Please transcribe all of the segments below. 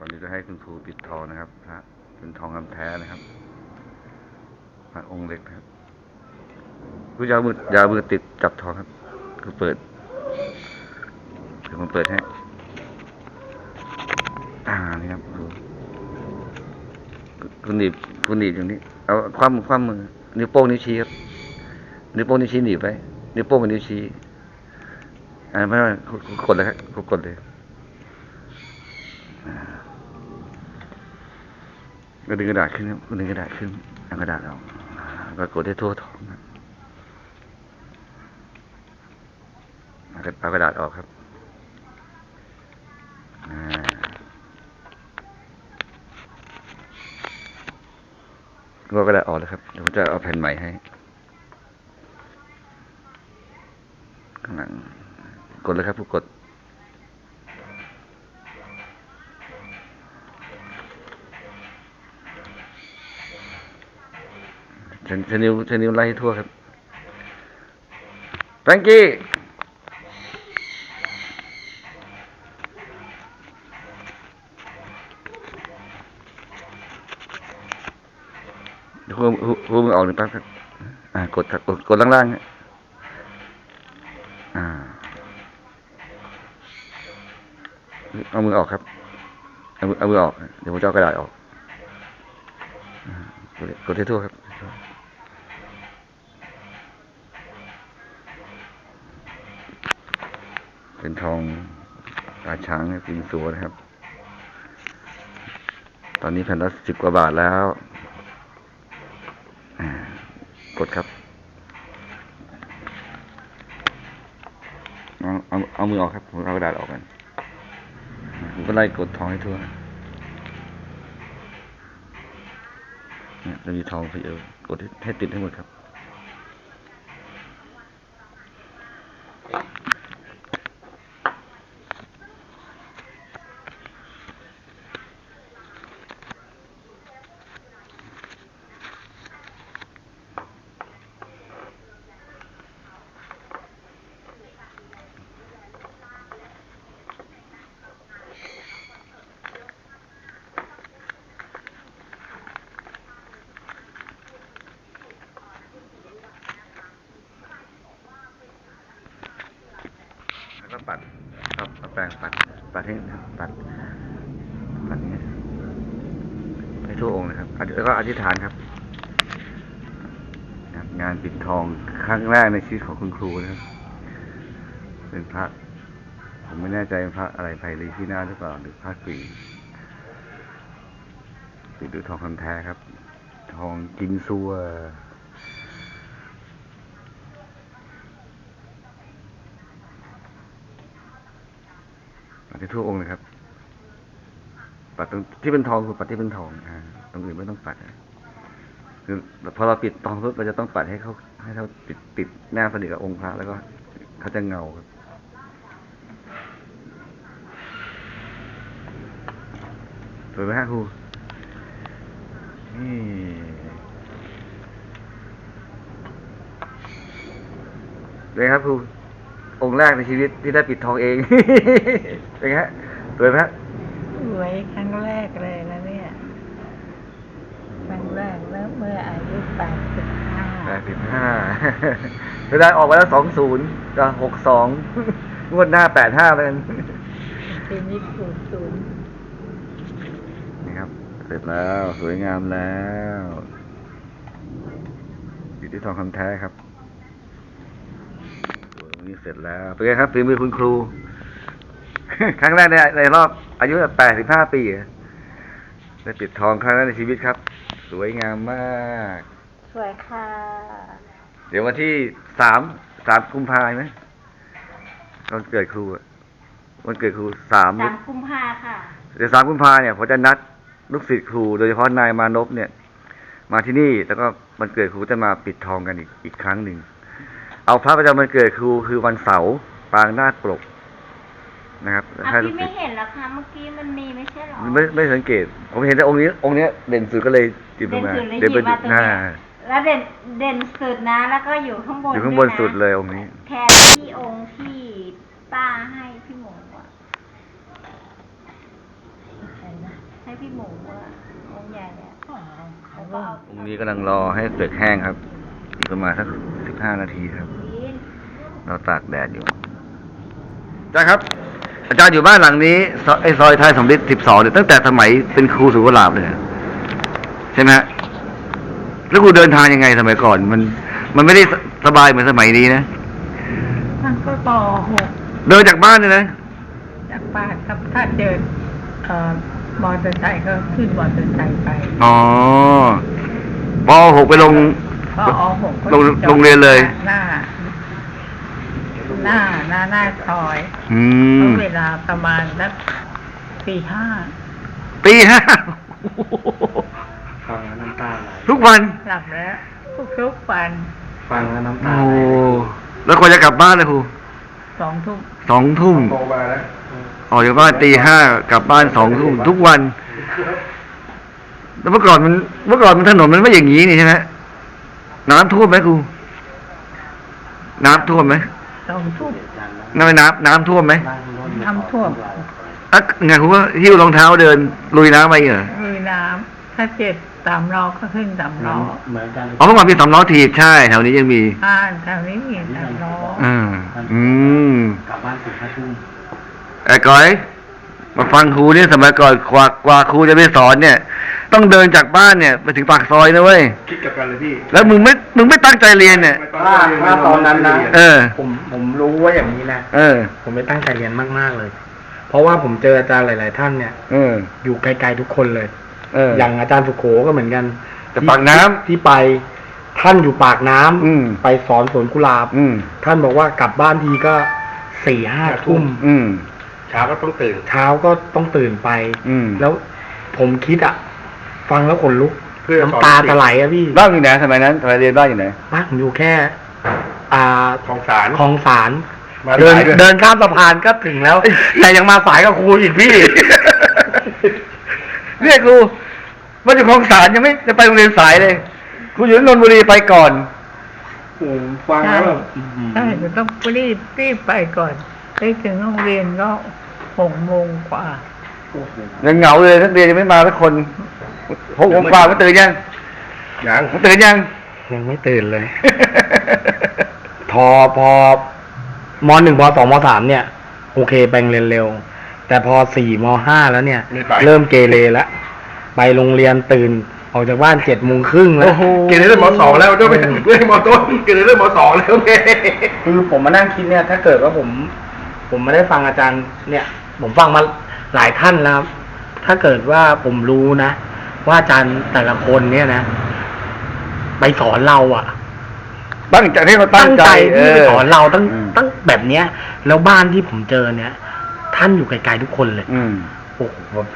ตอนนี้จะให้คุณครูปิดทองนะครับพระเป็นทองคำแท้นะครับพระองค์เล็กนะครับคุณยาวมือยาวมือติดจับทองครับ คือเปิดเดี๋ยวผมเปิดให้อ่านี่ครับดูคุณหนีบคุณหนีบอย่างนี้ เอาคว่ำคว่ำมือนิ้วโป้งนิ้วชี้ครับนิ้วโป้งนิ้วชี้หนีบไว้นิ้วโป้งกับนิ้วชี้อ่าไม่ไม่กดเลยครับกดเลยอ่า ก็ดึงกระดาษขึ้นครับดึงกระดาษขึ้นเอากระดาษออกก็กดให้ทั่วท้องครับเอากระเอากระดาษออกครับอ่าก็ก็ได้ออกแล้วครับเดี๋ยวผมจะเอาแผ่นใหม่ให้ข้างหลังกดเลยครับผู้กด ช้ใช้นิ้วชนิวไล่ทั่วครับ thank you เดี๋ยวหัวหัวมือออกหนึ่งแป๊บครับอ่ากดกดกดล่างๆฮะอ่าเอามือออกครับ เอามือเอามือออก เดี๋ยวผมจะเอากระดาษออก กดกดให้ทั่วครับ เป็นทองตาช้างปินสัวนะครับ ตอนนี้แผ่นละสิบกว่าบาทแล้ว กดครับ เอาเอาเอามือออกครับ ผมเอากระดาษออกกันผมก็ไล่กดทองให้ทั่วเนี่ยจะมีทองไปเออกดให้ติดให้หมดครับ แล้วก็ปัดครับเอาแปรงปัด ปัดให้ปัด ปัดนี้ให้ทั่วองค์นะครับแล้วก็อธิษฐานครับ งานปิดทองครั้งแรกในชีวิตของคุณครูนะครับ เป็นพระ ผมไม่แน่ใจพระอะไรไพรีที่หน้าหรือเปล่าหรือพระกรีปิดด้วยทองคำแท้ครับ ทองจินซัว ปัดที่ทั่วองค์เลยครับ ปัดตรงที่เป็นทองคือปัดที่เป็นทองอ่าตรงอื่นไม่ต้องปัดคือพอเราปิดทองปุ๊บเราจะต้องปัดให้เขาให้เขาติดติดหน้าสนิทกับองค์พระแล้วก็เขาจะเงาครับสวยไหมฮะครูนี่เลยครับครู องค์แรกในชีวิตที่ได้ปิดทองเอง เป็นไงฮะสวยไหมฮะสวยครั้งแรกเลยนะเนี่ยครั้งแรกแล้วเมื่ออายุแปดสิบห้าแปดสิบห้าเวลาออกมาแล้วสองศูนย์ก็หกสองงวดหน้าแปดห้าเลยปีนี้ศูนย์ศูนย์นี่ครับ เสร็จแล้วสวยงามแล้ว อยู่ที่ทองคำแท้ครับสวยวั นนี้เสร็จแล้วเป็นไงครับฝีมือคุณครู ครั้งแรกในในรอบอายุแปดสิบห้าปีอะได้ปิดทองครั้งแรกในชีวิตครับ สวยงามมาก สวยค่ะ เดี๋ยววันที่สามสามกุมภาพันธ์ไหมวันเกิดครูอะวันเกิดครูสามสามกุมภาค่ะ เดี๋ยวสามกุมภาเนี่ยผมจะนัดลูกศิษย์ครู โดยเฉพาะนายมานพเนี่ย มาที่นี่แล้วก็วันเกิดครูจะมาปิดทองกันอีกอีกครั้งหนึ่ง เอาพระประจำวันเกิดครูคือวันเสาร์ปางนาคปลกนะครับอะให้ลูพี่กไม่ศิษย์เห็นเหรอคะเมื่อกี้มันมีไม่ใช่เหรอ ไม่ไม่สังเกต ผมเห็นแต่องค์นี้ องค์เนี้ยเด่นสุดก็เลยจิบลเด่งนมาสุดเลยหเด่นยิเป็นบมาตรงหน้าเนี้ยแล้วเด่นเด่นสุดนะ แล้วก็อยู่ข้างบนอยู่ข้างบนวะสุดเลยองค์นี้ แทนที่องค์ที่ป้าให้พี่หมูอะเห็นไหมให้พี่หมูอะองค์ใหญ่อะอ๋อแล้วก็เอาตรงนี้กำลังรอให้เปลือกแห้งครับอีกประมาณสักสิบ ห้านาทีครับดินเราตากแดดอยู่อาจารย์ครับ อาจารย์อยู่บ้านหลังนี้ซอยไอ้ซอยไทยสมฤทธิ์สิบสองเนี่ยตั้งแต่สมัยเป็นครูสุกุหลาบเลยเหรอใช่ไหมฮะแล้วครูเดินทางยังไงสมัยก่อน มัน มันไม่ได้สสบายเหมือนสมัยนี้นะท่านก็ปหกเดินจากบ้านเลยนะจากบ้านครับถ้าเดินเอ่อมอเตอร์ไซค์ก็ขึ้นมอเตอร์ไซค์ไปอ๋อปหกไปลง พออหกก็โรงจอดโรงเรียนเลย หน้า หน้าหน้าหน้าซอยอืมเวลาประมาณสักตีห้าตีห้าฟังแล้วน้ำตาไหลทุกวัน หลับแล้วทุกทุกๆวันฟังแล้วน้ำตาโอ้ ไหลแล้วกว่าจะกลับบ้านเลยครูสองทุ่มสองทุ่ม โตมาแล้วออกจากบ้านตีห้ากลับบ้านสองทุ่มทุกวัน แล้วเมื่อก่อนมัน เมื่อก่อนมันถนนมันไม่อย่างนี้นี่ใช่ไหม น้ำท่วมไหมครู น้ำท่วมไหมสองทุ่มน้ำน้ำน้ำท่วมไหมน้ำท่วมอะไงครูว่าหิ้วรองเท้าเดิน ลุยน้ำไปเหรอลุยน้ำถ้าเจ็ดสามล้อก็ขึ้นสามล้อเหมือนกันอ๋อเมื่อก่อนมีสำล้อถีบใช่แถวนี้ยังมีอ่านแถวนี้มีสามล้ออ่าอืมกลับบ้านสี่ห้าทุ่มไอ้ก้อย มาฟังครูเนี่ยสมัยก่อนกว่ากว่าครูจะไปสอนเนี่ย ต้องเดินจากบ้านเนี่ย ไปถึงปากซอยนะเว้ยคิดกับกันเลยพี่แล้วมึงไม่มึงไม่ตั้งใจเรียนเนี่ย ถ้าถ้าตอนนั้นนะเออ ผมผมรู้ว่าอย่างนี้นะเออ ผมไม่ตั้งใจเรียนมากๆเลย เพราะว่าผมเจออาจารย์หลาย ๆ ท่านเนี่ยเออ อยู่ไกลๆทุกคนเลยเอออย่างอาจารย์สุโขก็เหมือนกันแต่ปากน้ำที่ไปท่านอยู่ปากน้ำอืมไปสอนสวนกุหลาบอืมท่านบอกว่ากลับบ้านทีก็สี่ห้าทุ่ม อืม เช้าก็ต้องตื่น เช้าก็ต้องตื่นไป อืมแล้วผมคิดอะฟังแล้วขนลุกเพื่อน้ำตาจะไหลอะพี่บ้านอยู่ไหนสมัยนั้นสมัยเรียนบ้านอยู่ไหนบ้านผมอยู่แค่ อ่าของสาร คลองสารมาเดินสายด้วย เดินข้ามสะพานก็ถึงแล้ว แต่ยังมาสายกับครูอีกพี่เนี่ยครูมาจากคลองสารยังไม่จะไปโรงเรียนสายเลยครูอยู่นนทบุรีไปก่อน ผมฟังแล้วแบบใช่จะต้องรีบรีบไปก่อน ไปถึงโรงเรียนก็หกโมงกว่า ยังเหงาเลยนักเรียนยังไม่มาสักคนหกโมงกว่ามันตื่นยังยังมันตื่นยัง ยังไม่ตื่นเลยพอพอมหนึ่งมสองมสามเนี่ย โอเคแปลงเรียนเร็ว แต่พอสี่มห้าแล้วเนี่ย ไม่ไป เริ่มเกเรแล้วไปโรงเรียนตื่น ออกจากบ้านเจ็ดโมงครึ่งแล้ว เกณฑ์เรื่องมสองแล้วด้วยไม่ไม่ใช่มต้นเกณฑ์เรื่องมสองแล้วไง คือผมมานั่งคิดเนี่ย ถ้าเกิดว่าผม ผมไม่ได้ฟังอาจารย์ เนี่ย ผมฟังมาหลายท่านแล้วครับ ถ้าเกิดว่าผมรู้นะ ว่าอาจารย์แต่ละคนเนี่ยนะ ไปสอนเราอะตั้งใจให้เขาตั้งใจที่ไปสอนเราตั้งอืมตั้งแบบเนี้ย แล้วบ้านที่ผมเจอเนี่ย ท่านอยู่ไกลๆทุกคนเลย อืมโอ้โหแบบ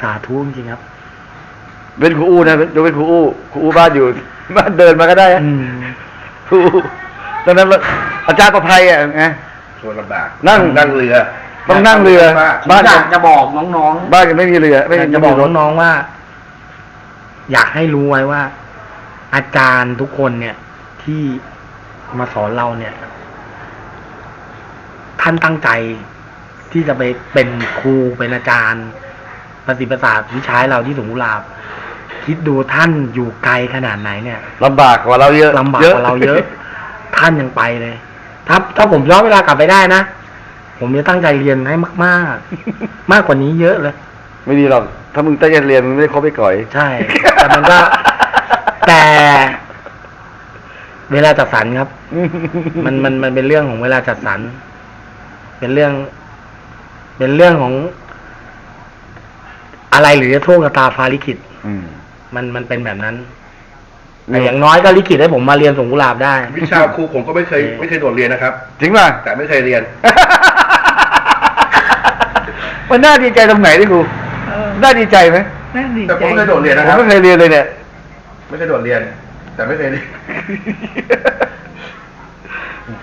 สาธุจริงๆครับ เป็นครูอู้นะดูเป็นครูอู้ครูอู้บ้านอยู่บ้านเดินมาก็ได้นะอืมครูอู้ตอนนั้นอาจารย์ประภัยอะไง ชวนลำบากนั่ง นั่งเรือต้องนั่งเรือบ้านอยากจะบอกน้องๆ บ้านยังไม่มีเรือไม่อยากมีจะบอกรถน้องๆว่า อยากให้รู้ไว้ว่า อาจารย์ทุกคนเนี่ย ที่มาสอนเราเนี่ย ท่านตั้งใจที่จะไปเป็นครูเป็นอาจารย์ประสิทธิประสาทวิชาให้เราที่สงกุหลาบ คิดดูท่านอยู่ไกลขนาดไหนเนี่ยลำบากกว่าเราเยอะลำบากกว่าเราเยอะ ท่านยังไปเลย ถ้าถ้าผมย้อนเวลากลับไปได้นะ ผมจะตั้งใจเรียนให้มาก ๆ มากกว่านี้เยอะเลย ไม่ดีหรอก ถ้ามึงตั้งใจเรียนมึงไม่ได้คบไปก่อย ใช่ แต่มันก็ แต่ เวลาจัดสรรครับ มันมันมันเป็นเรื่องของเวลาจัดสรร เป็นเรื่อง เป็นเรื่องของ อะไรหรือจะโชคชะตาฟ้าลิขิตอืม มันมันเป็นแบบนั้น แต่อย่างน้อยก็ลิขิตให้ผมมาเรียนสงกุหลาบได้ วิชาครูผมก็ไม่เคยไม่เคยโดดเรียนนะครับ จริงป่ะ แต่ไม่เคยเรียน มันน่าดีใจตรงไหนดิครูเออน่าดีใจไหมน่าดีแต่ใจผมไม่เคยโดดเรียนผนะมครับไม่เคยเรียนเลยเนี่ย ไม่เคยโดดเรียน แต่ไม่เคยเรียน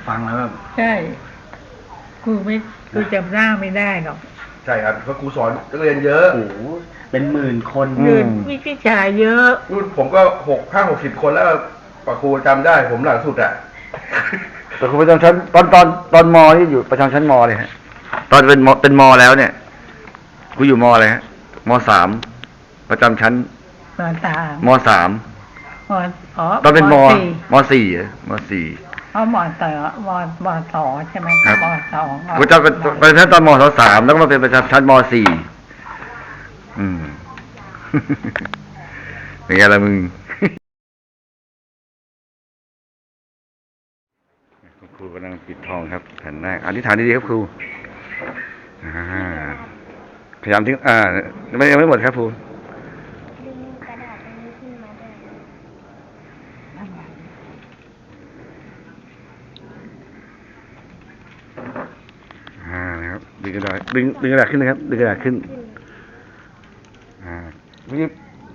ฟังแล้วแบบใช่ครูไม่ครูจำหน้าไม่ได้หรอก ใช่ครับเพราะครูสอนนักเรียนเยอะ โอ้โห เป็นหมื่นคน อืมเรียนวิชาเยอะรุ่นผมก็หกห้าหกสิบคนแล้วปะครูจำได้ผมหลังสุดอะ แต่ครูประจำชั้นตอนตอนตอนมนี่อยู่ประจำชั้นมเลยฮะ ตอนเป็นมเป็นมแล้วเนี่ยครูอยู่มอะไรฮะมสามประจำชั้นมสามมสามมอ๋อตอนเป็นมสี่มสี่เหรอมสี่อ๋อมสองมมสองใช่ไหมครับมสองประจำเป็นประจำชั้นตอนมสามแล้วก็มาเป็นประจำชั้นมสี่อืม เป็นไงล่ะมึงครูกำลังปิดทองครับแผ่นแรกอธิษฐานดีๆครับครูพยายามทิ้งอ่าไม่ยังไม่หมดครับครูดึงกระดาษตรงนี้ขึ้นมาด้วยอ่านะครับดึงกระดาษดึงดึงกระดาษขึ้นนะครับดึงกระดาษขึ้น พี่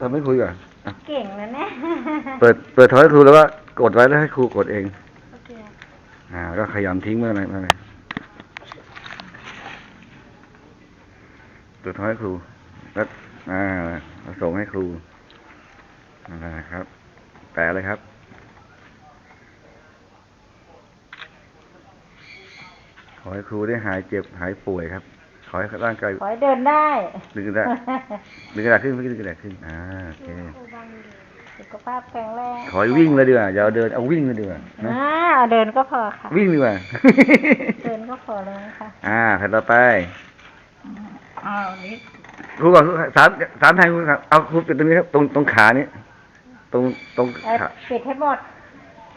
ทำให้ครูก่อนอะเก่งแล้วเนี่ยเปิดเปิดโทรให้ครูแล้วก็กดไว้แล้วให้ครูกดเอง โอเคอ่า ก็ขยำทิ้งเมื่อไหรเมื่อไหรตัวท้อยครู แล้วอ่าแล้วส่งให้ครูนั่นแหละครับ แปะเลยครับขอให้ครูได้หายเจ็บหายป่วยครับ ขอให้ร่างกายขอให้เดินได้ดึงกระดาษดึงกระดาษขึ้นไม่ดึงกระดาษขึ้นอ่าโอเคครูบังดีสุขภาพแข็งแรงขอให้วิ่งเลยดีกว่าอย่าเอาเดินเอาวิ่งเลยดีกว่านะอ่าเอาเดินก็พอค่ะ วิ่งดีกว่าเดินก็พอแล้วค่ะอ่าแผ่นต่อไปอ้าวนี่ครูก่อนครูสามสามแทนครูครับเอาครูปิดตรงนี้ครับตรงตรงขานี้ตรงตรงเอ่อขาปิดให้หมด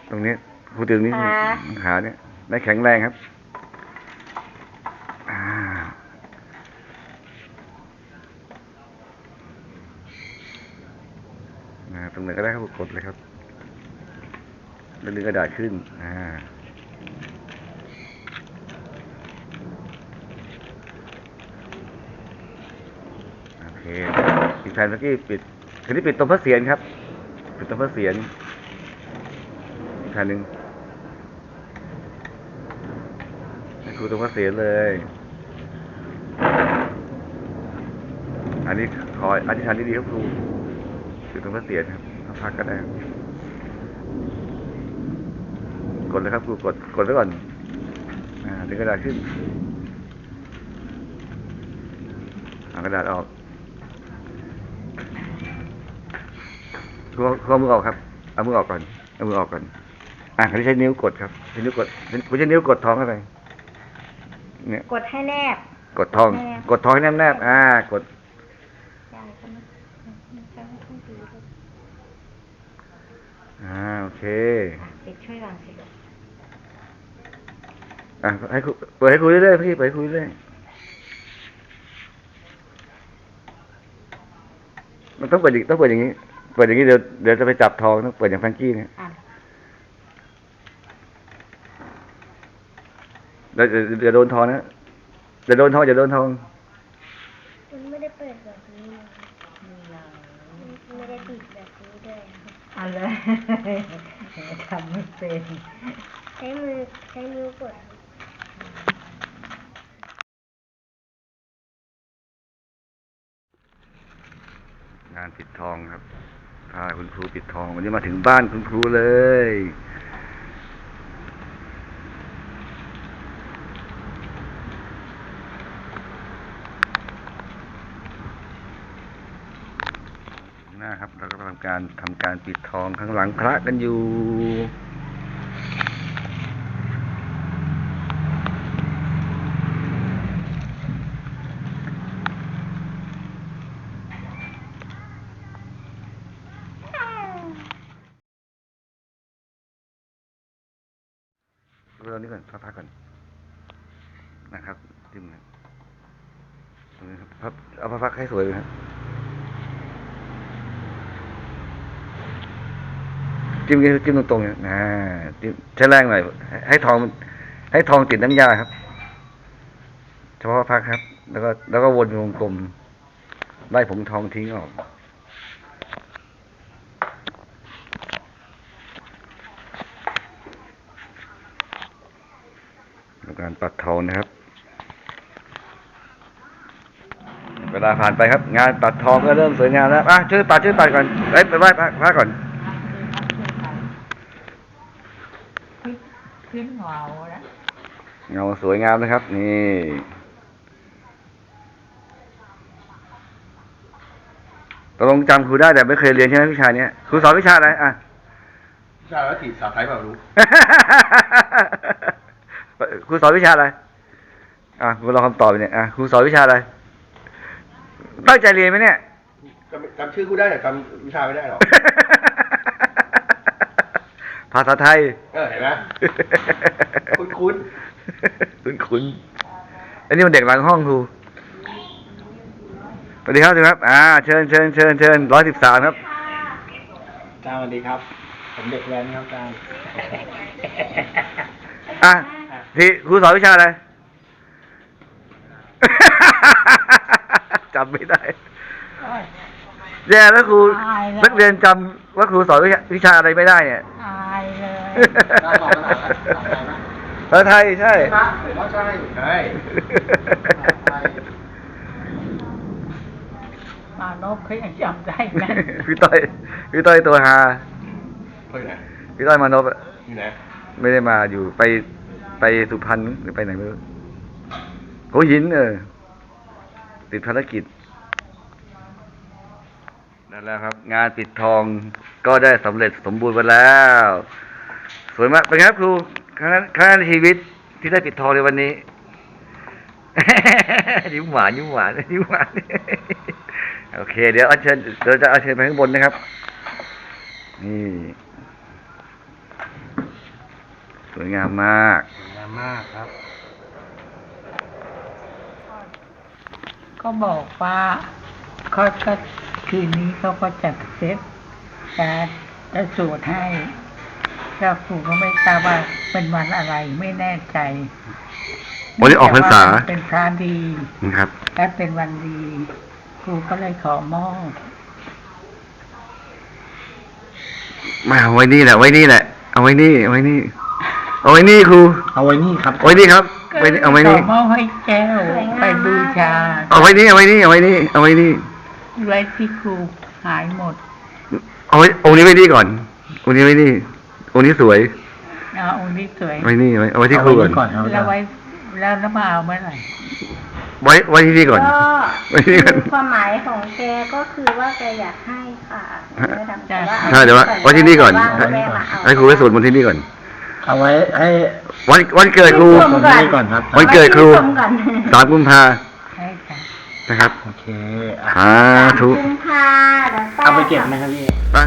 ตรงนี้ครูตึงนี้ขาตรงขาเนี่ยได้แข็งแรงครับอ่าอ่า ตรงไหนก็ได้ครับกดเลยครับ แล้วดึงกระดาษขึ้น อ่าโอเคอีกแผ่นเมื่อกี้ปิดทีนี้ปิดตรงพระเศียรครับ ปิดตรงพระเศียรอีกแผ่นหนึ่งครูตรงพระเศียรเลยอันนี้ขออธิษฐานดีๆครับครู ปิดตรงพระเศียรครับเอาพักก็ได้ครับกดเลยครับครูกดกดไว้ก่อน อ่าดึงกระดาษขึ้นเอากระดาษออกครูเอาครูเอามือออกครับ เอามือออกก่อน เอามือออกก่อน อะคราวนี้ใช้นิ้วกดครับใช้นิ้วกดไม่ใช่นิ้วกดท้องเข้าไปเนี่ย กดให้แนบ กดท้องแนบกดท้องให้แนบๆอ่า กด ยายก็ไม่ไม่ใช่ไม่ต้องดีเลย อ่า โอ เคปิดช่วยก่อนสิอะให้ครูเปิดให้ครูเรื่อยๆพี่เปิดให้ครูเรื่อยๆมันต้องเปิดอย่างต้องเปิดอย่างนี้เปิดอย่างนี้เดี๋ยวเดี๋ยวจะไปจับทองต้องเปิดอย่างแฟรงกี้เนี่ยอะเดี๋ยวเดี๋ยวเดี๋ยวโดนทองนะเดี๋ยวโดนทองอย่าโดนทอง มันไม่ได้เปิดแบบนี้นะไม่ได้ปิดแบบนี้ด้วย เอาเลยทำไม่เป็นใช้มือใช้นิ้วกดงานปิดทองครับพาคุณครูปิดทอง วันนี้มาถึงบ้านคุณครูเลย นะครับเรา การทำการปิดทองข้างหลังพระกันอยู่ เรานี้ก่อนพักๆก่อนนะครับจิ้มนะตรงนี้ครับเอาพักให้สวยเลยครับ จิ้มจิ้มตรงๆเนี่ยนะจิ้มใช้แรงหน่อย ให้ทอง ให้ทองติดน้ำยาครับ เฉพาะพักครับ แล้วก็แล้วก็วนวงกลมไล่ผงทองทิ้งออกการปัดทองนะครับ เวลาผ่านไปครับ งานปัดทองก็เริ่มสวยงามแล้วอะช่วยปัดช่วยปัดก่อนไปไปไหว้พระก่อน ขึ้นหัวนะเงาสวยงามนะครับ นี่ตกลงจำครูได้แต่ไม่เคยเรียนใช่ไหมวิชาเนี้ยครูสอนวิชาอะไรอะ ใช่แล้วถีบสาวไทยเปล่ารู้ ครูสอนวิชาอะไร อะครูรอคำตอบเนี่ยอะครูสอนวิชาอะไรตั้งใจเรียนไหมเนี่ย จำจำชื่อกูได้แต่จำวิชาไม่ได้หรอก ภาษาไทย เออเห็นไหมคุ้นคุ้นคุ้นๆอันนี้มันเด็กหลังห้องครูสวัสดีครับสวัสดีครับ อ่า เชิญเชิญเชิญเชิญร้อยสิบสามครับอาจารย์สวัสดีครับ ผมเด็กแว้นครับอาจารย์อะที่ครูสอนวิชาอะไรจำไม่ได้โอ้ยแย่แล้วครูตายแล้วนักเรียนจำว่าครูสอนวิชาวิชาอะไรไม่ได้เนี่ยอายเลย ภาษาไทยใช่ๆนะว่าใช่ใช่มานพเขายังจำได้แม่นพี่ต้อยพี่ต้อยตัวฮาเฮ้ยไหนพี่ต้อยมานพอะอยู่ไหนไม่ได้มาอยู่ไปไปสุพรรณหรือไปไหนไม่รู้โหหินเออติดภารกิจนั่นแหละครับ งานปิดทองก็ได้สำเร็จสมบูรณ์ไปแล้วส วยมากเป็นไงครับครูครั้งนั้นครั้งนั้นในชีวิตที่ได้ปิดทองในวันนี้ ยิ้มหวานยิ้มหวานยิ้มหวานโอเค เดี๋ยวเอาเชิญเดี๋ยวจะเอาเชิญไปข้างบนนะครับ นี่สวยงามมากงามมากครับ ก็บอกว่าเขาก็คืนนี้เขาก็จัดเซตการจะสวดให้ แล้วครูก็ไม่ทราบว่าเป็นวันอะไรไม่แน่ใจวันนี้ออกพรรษา แต่ว่มันเป็นพระดีนะครับ และเป็นวันดี ครูก็เลยขอมอบมาเอาไว้นี่แหละไว้นี่แหละ เอาไว้นี่เอาไว้นี่ เอาไว้นี่ครูเอาไว้นี่ครับ เอาไว้นี่ครับไว้นี่เอาไว้นี่ขอมอบให้แก้วไปบูชาเอาไว้นี่เอาไว้นี่เอาไว้นี่เอาไว้นี่ไว้ที่ครูหายหมด เอาไว้องค์นี้ไว้นี่ก่อนองค์นี้ไว้นี่ องค์นี้สวยเอาองค์นี้สวยไว้นี่ไว้เอาไว้ที่ครูก่อนก่อนครับอาแล้จาวรไว้ย์แล้วน้ำมาเอาเมื่อไหร่ไว้ไว้ที่นี่ก่อน ก็ไว้ที่นี่ก่อนคือความหมายของแกก็คือว่าแกอยากให้ค่ะไม่ทำแต่ว่าใช่เดี๋ยวว่าไว้ที่นี่ก่อนว่าแม่มาเอาให้ครูไว้สวดมนต์ที่นี่ก่อน เอาไว้ให้ วันวันเกิดครูชตมรงก่อนนี้ก่อนครับ วันเกิดครูชมก่อนสามกุมภาใช่ค่ะนะครับโอเคอะสาธุกุมภาแล้วเอาไปเก็บไหมครับพี่ไป